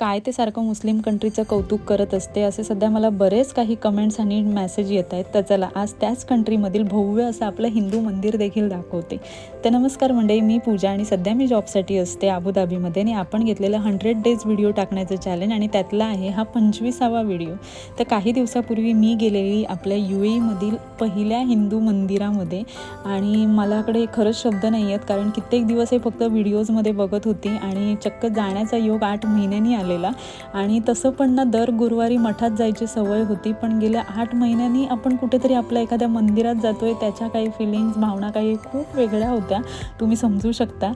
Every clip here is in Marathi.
काय ते सारखं मुस्लिम कंट्रीचं कौतुक करत असते असे सध्या मला बरेच काही कमेंट्स आणि मेसेज येत आहेत. तर चला आज त्याच कंट्रीमधील भव्य असं आपलं हिंदू मंदिर देखील दाखवते. तर नमस्कार मंडळी मी पूजा आणि सध्या मी जॉबसाठी असते अबुधाबीमध्ये आणि आपण घेतलेलं हंड्रेड डेज व्हिडिओ टाकण्याचं चॅलेंज आणि त्यातला आहे हा पंचवीसावा व्हिडिओ तर काही दिवसापूर्वी मी गेलेली आपल्या यू एमधील पहिल्या हिंदू मंदिरामध्ये आणि मलाकडे खरंच शब्द नाही आहेत कारण कित्येक दिवस हे फक्त व्हिडिओजमध्ये बघत होती आणि चक्क जाण्याचा योग आठ महिन्यांनी आला आलेला आणि तसं पण ना दर गुरुवारी मठात जायची सवय होती पण गेल्या आठ महिन्यांनी आपण कुठेतरी आपल्या एखाद्या मंदिरात जातो आहे त्याच्या काही फिलिंग्स भावना काही खूप वेगळ्या होत्या तुम्ही समजू शकता.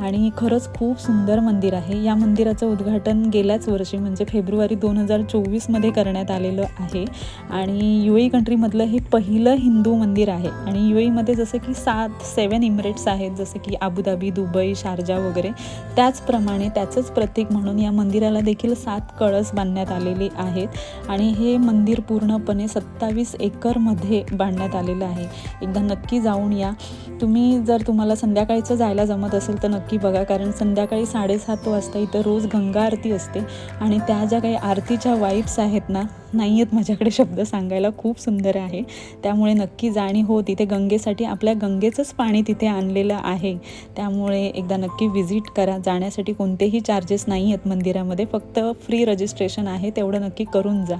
आणि खरंच खूप सुंदर मंदिर आहे. या मंदिराचं उद्घाटन गेल्याच वर्षी म्हणजे फेब्रुवारी दोन हजार चोवीसमध्ये करण्यात आलेलं आहे. आणि यू ए कंट्रीमधलं हे पहिलं हिंदू मंदिर आहे. आणि यू एमध्ये जसं की सात सेवन इमिरेट्स आहेत जसं की अबुधाबी दुबई शारजा वगैरे त्याचप्रमाणे त्याचंच प्रतीक म्हणून या मंदिराला देखील सात कळस बांधण्यात आलेले आहेत आणि हे मंदिर पूर्णपणे सत्तावीस एकरमध्ये बांधण्यात आलेलं आहे. एकदा नक्की जाऊन या. तुम्ही जर तुम्हाला संध्याकाळचं जायला जमत असेल तर नक्की बघा कारण संध्याकाळी साडेसात वाजता इथं रोज गंगा आरती असते आणि त्या ज्या काही आरतीच्या वाईब्स आहेत ना नाही आहेत माझ्याकडे शब्द सांगायला खूप सुंदर आहे. त्यामुळे नक्की जाणी हो तिथे गंगेसाठी आपल्या गंगेचंच पाणी तिथे आणलेलं आहे. त्यामुळे एकदा नक्की व्हिजिट करा. जाण्यासाठी कोणतेही चार्जेस नाही आहेत मंदिरामध्ये फक्त फ्री रजिस्ट्रेशन आहे तेवढं नक्की करून जा.